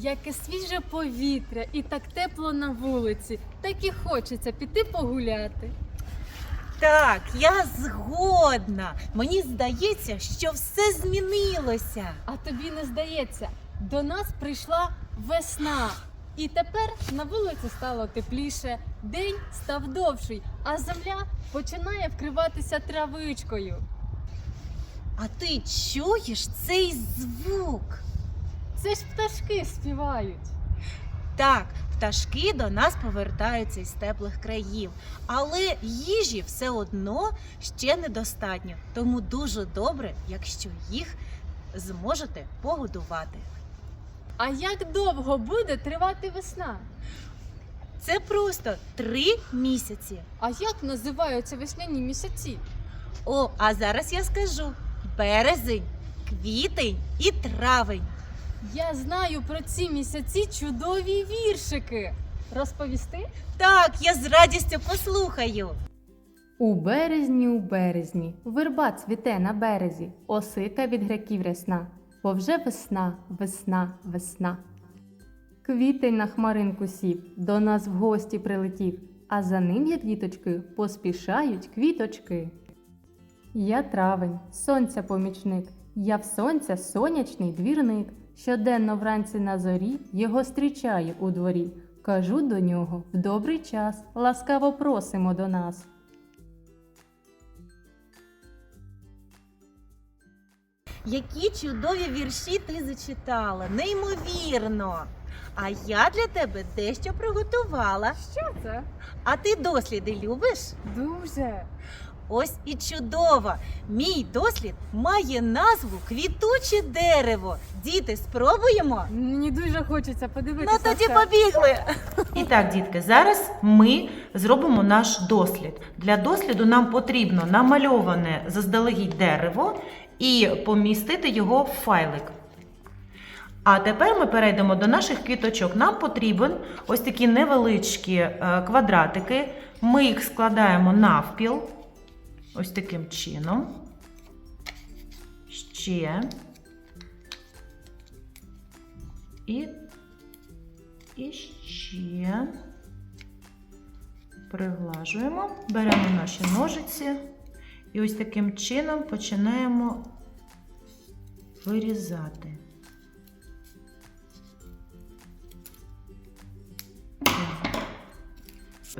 Яке свіже повітря і так тепло на вулиці, так і хочеться піти погуляти. Так, я згодна. Мені здається, що все змінилося. А тобі не здається, до нас прийшла весна. І тепер на вулиці стало тепліше, день став довший, а земля починає вкриватися травичкою. А ти чуєш цей звук? Це ж пташки співають. Так, пташки до нас повертаються із теплих країв, але їжі все одно ще недостатньо. Тому дуже добре, якщо їх зможете погодувати. А як довго буде тривати весна? Це просто три місяці. А як називаються весняні місяці? О, а зараз я скажу: березень, квітень і травень. Я знаю про ці місяці чудові віршики. Розповісти? Так, я з радістю послухаю. У березні, у березні, верба цвіте на березі, осика від греків рясна, бо вже весна, весна, весна. Квітень на хмаринку сів, до нас в гості прилетів, а за ним, як діточки, поспішають квіточки. Я травень, сонця помічник, я в сонця сонячний двірник. Щоденно вранці на зорі його зустрічаю у дворі. Кажу до нього в добрий час, ласкаво просимо до нас. Які чудові вірші ти зачитала, неймовірно. А я для тебе дещо приготувала. Що це? А ти досліди любиш? Дуже. Ось і чудово! Мій дослід має назву квітуче дерево. Діти, спробуємо? Мені дуже хочеться подивитися. Ну тоді це. побігли. І так, дітки, зараз ми зробимо наш дослід. Для досліду нам потрібно намальоване заздалегідь дерево і помістити його в файлик. А тепер ми перейдемо до наших квіточок. Нам потрібен ось такі невеличкі е, квадратики. Ми їх складаємо навпіл. Ось таким чином. Ще. І і ще приглажуємо, беремо наші ножиці і ось таким чином починаємо вирізати.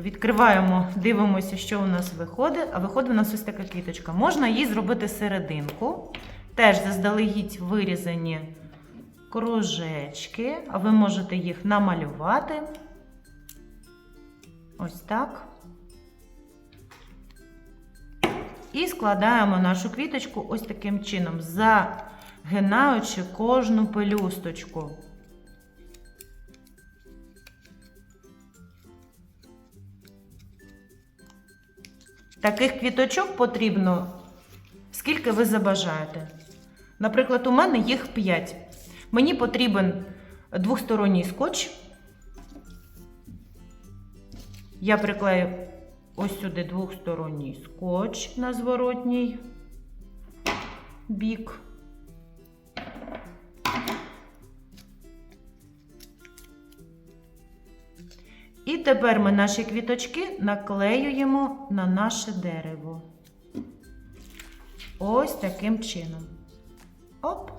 Відкриваємо, дивимося, що у нас виходить. А виходить у нас ось така квіточка. Можна їй зробити серединку. Теж заздалегідь вирізані кружечки, а ви можете їх намалювати. Ось так. І складаємо нашу квіточку ось таким чином, загинаючи кожну пелюсточку. Таких квіточок потрібно, скільки ви забажаєте. Наприклад, у мене їх 5. Мені потрібен двосторонній скотч. Я приклею ось сюди двосторонній скотч на зворотній бік. І тепер ми наші квіточки наклеюємо на наше дерево. Ось таким чином. Оп.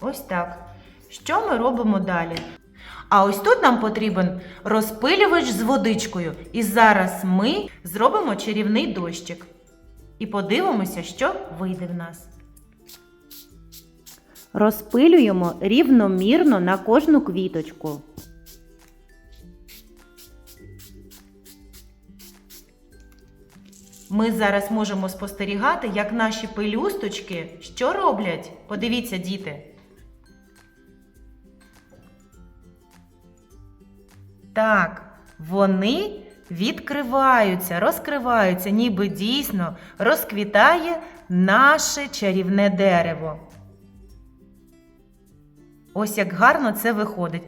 Ось так. Що ми робимо далі? А ось тут нам потрібен розпилювач з водичкою. І зараз ми зробимо чарівний дощик. І подивимося, що вийде в нас. Розпилюємо рівномірно на кожну квіточку. Ми зараз можемо спостерігати, як наші пелюсточки що роблять? Подивіться, діти. Так, вони відкриваються, розкриваються, ніби дійсно розквітає наше чарівне дерево. Ось як гарно це виходить.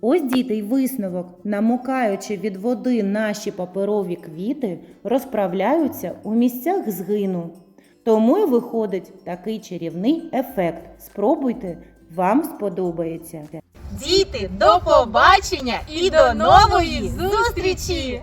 Ось діти й висновок, намокаючи від води наші паперові квіти, розправляються у місцях згину. Тому й виходить такий чарівний ефект. Спробуйте, вам сподобається. Діти, до побачення і до нової зустрічі!